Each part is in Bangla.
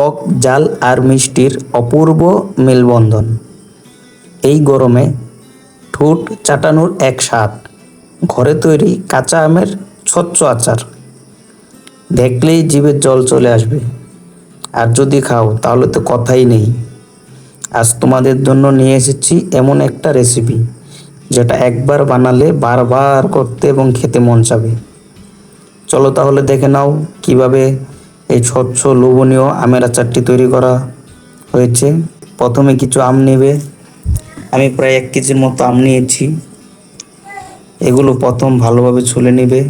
টক জাল আর মিষ্টির অপূর্ব মেলবন্ধন। এই গরমে ঠোঁট চাটানোর এক স্বাদ, ঘরে তৈরি কাঁচা আমের স্বচ্ছ আচার। দেখলেই জিভে জল চলে আসবে। আর যদি খাও, তাহলে তো কথাই নেই। আজ তোমাদের জন্য নিয়ে এসেছি এমন একটা রেসিপি যেটা একবার বানালে বারবার করতে এবং খেতে মন চাবে। চলো তাহলে দেখে নাও কীভাবে এই স্বচ্ছ, লোভনীয় আমের আচারটি তৈরি করা হয়েছে। প্রথমে কিছু আম নেবে। আমি প্রায় এক কেজির মতো আম নিয়েছি। এগুলো প্রথম ভালোভাবে ছুলে নেবে।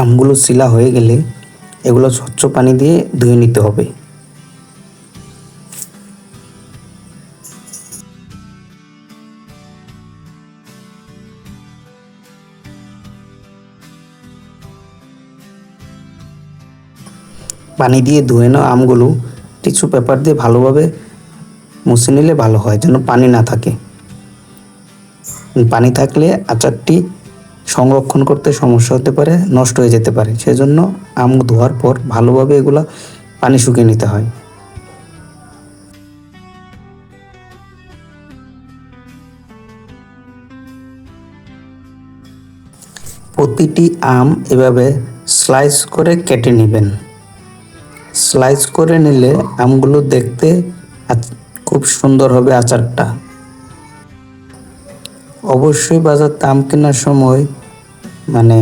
আমগুলো শিলা হয়ে গেলে এগুলো স্বচ্ছ পানি দিয়ে ধুয়ে নিতে হবে। পানি দিয়ে ধুয়ে নেওয়া আমগুলো টিস্যু পেপার দিয়ে ভালোভাবে মুছে নিলে ভালো হয়, যেন পানি না থাকে। পানি থাকলে আচারটি সংরক্ষণ করতে সমস্যা হতে পারে, নষ্ট হয়ে যেতে পারে। সেজন্য আম ধোয়ার পর ভালোভাবে এগুলো পানি শুকিয়ে নিতে হয়। প্রতিটি আম এভাবে স্লাইস করে কেটে নেবেন। স্লাইস করে নিলে আমগুলো দেখতে খুব সুন্দর হবে আচারটা। অবশ্যই বাজার আম কেনার সময় মানে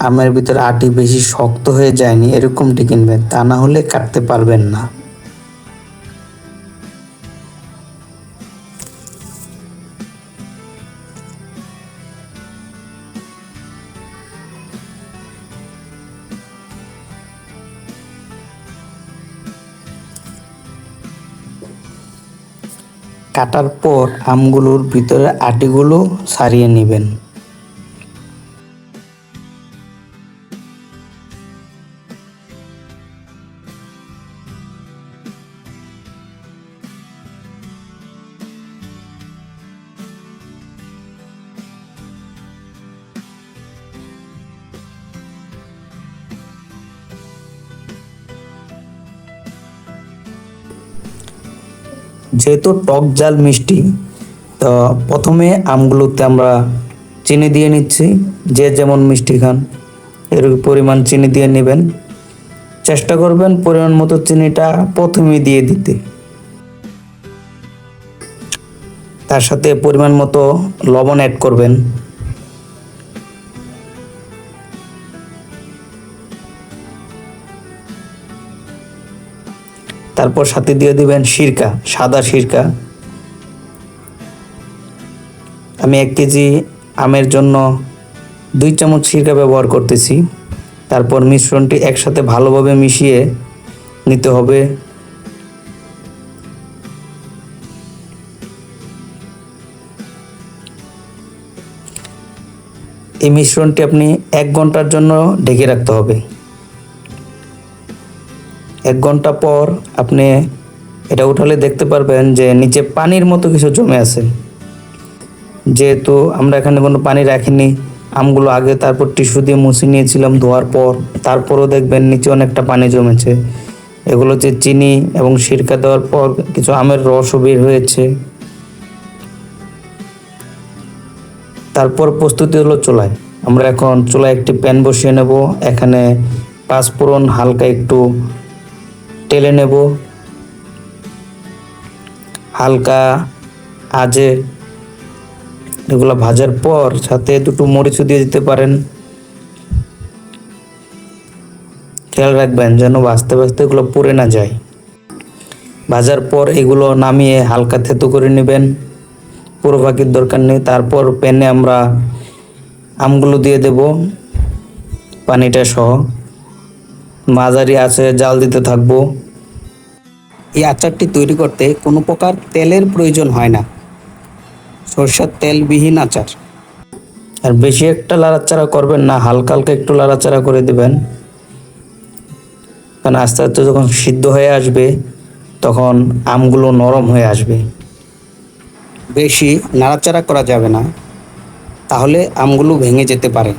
আমের ভিতরে আটি বেশি শক্ত হয়ে যায়নি, এরকমটি কিনবেন। তা না হলে কাটতে পারবেন না। কাটার পর আমগুলোর ভিতরে আটিগুলো সারিয়ে নেবেন। যেহেতু টক জাল মিষ্টি, তো প্রথমে আমগুলোতে আমরা চিনি দিয়ে নিচ্ছি। যে যেমন মিষ্টি খান এর পরিমাণ চিনি দিয়ে নেবেন। চেষ্টা করবেন পরিমাণ মতো চিনিটা প্রথমে দিয়ে দিতে। তার সাথে পরিমাণ মতো লবণ অ্যাড করবেন। তারপর সাথে দিয়ে দিবেন সিরকা, সাদা সিরকা। আমি এক কেজি আমের জন্য দুই চামচ সিরকা ব্যবহার করতেছি। তারপর মিশ্রণটি একসাথে ভালোভাবে মিশিয়ে নিতে হবে। এই মিশ্রণটি আপনি এক ঘণ্টার জন্য ঢেকে রাখতে হবে। এক ঘণ্টা পর আপনি এটা উঠালে দেখতে পারবেন যে নিচে পানির মতো কিছু জমে আছে। যেহেতু আমরা এখানে কোনো পানি রাখিনি, আমগুলো আগে তারপর টিস্যু দিয়ে মুছে নিয়েছিলাম ধোয়ার পর, তারপরও দেখবেন নিচে অনেকটা পানি জমেছে। এগুলো যে চিনি এবং সিরকা দেওয়ার পর কিছু আমের রসও বের হয়েছে। তারপর প্রস্তুতি হলো চুলায়। আমরা এখন চুলায় একটি প্যান বসিয়ে নেব। এখানে পাঁচফোড়ন হালকা একটু টেলে নেব। হালকা আজে। এগুলো ভাজার পর সাথে দুটো মরিচও দিয়ে দিতে পারেন। খেয়াল রাখবেন যেন বাঁচতে বাঁচতে এগুলো পুড়ে না যায়। ভাজার পর এগুলো নামিয়ে হালকা থেতো করে নেবেন। পুরো বাকির দরকার নেই। তারপর প্যানে আমরা আমগুলো দিয়ে দেব, পানিটা সহ। মাঝারি আছে, জাল দিতে থাকব। এই আচারটি তৈরি করতে কোনো প্রকার তেলের প্রয়োজন হয় না। সরষের তেলবিহীন আচার। আর বেশি একটা লাড়াচাড়া করবেন না, হালকা হালকা একটু লাড়াচাড়া করে দেবেন। কারণ আস্তে আস্তে যখন সিদ্ধ হয়ে আসবে, তখন আমগুলো নরম হয়ে আসবে। বেশি নাড়াচাড়া করা যাবে না, তাহলে আমগুলো ভেঙে যেতে পারে।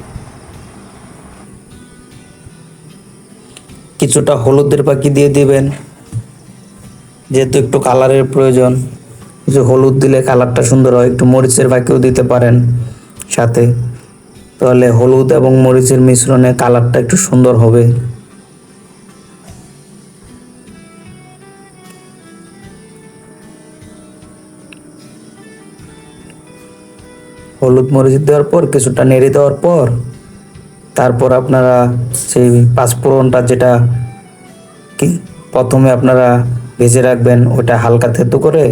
কিছুটা হলুদের পাখি দিয়ে দিবেন। যেহেতু একটু কালারের প্রয়োজন, কিছু হলুদ দিলে কালারটা সুন্দর হয়, একটু মরিচের পাখিও দিতে পারেন সাথে। তাহলে হলুদ এবং মরিচের মিশ্রণে কালারটা একটু সুন্দর হবে। হলুদ মরিচ দেওয়ার পর, কিছুটা নেড়ে দেওয়ার পর তারপর আপনারা সেই পাঁচফোড়নটা যেটা কি প্রথমে আপনারা ভেজে রাখবেন, ওটা হালকা থেতো করে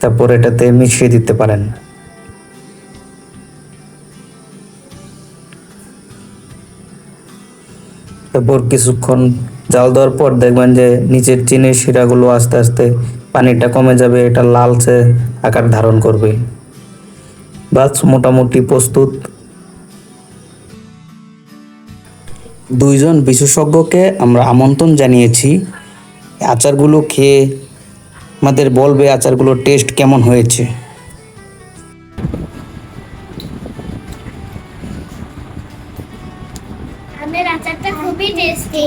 তারপর এটাতে মিশিয়ে দিতে পারেন। তারপর কিছুক্ষণ জাল দেওয়ার পর দেখবেন যে নিচের চিনির শিরাগুলো আস্তে আস্তে পানিটা কমে যাবে, এটা লালচে আকার ধারণ করবে। বাস মোটামুটি প্রস্তুত। দুইজন বিশেষজ্ঞকে আমরা আমন্ত্রণ জানিয়েছি। আচারগুলো খেয়ে আমাদের বলবে আচারগুলোর টেস্ট কেমন হয়েছে। আমের আচারটা খুবই টেস্টি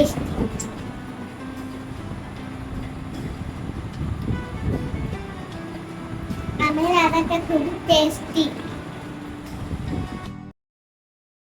আমের আচারটা খুবই টেস্টি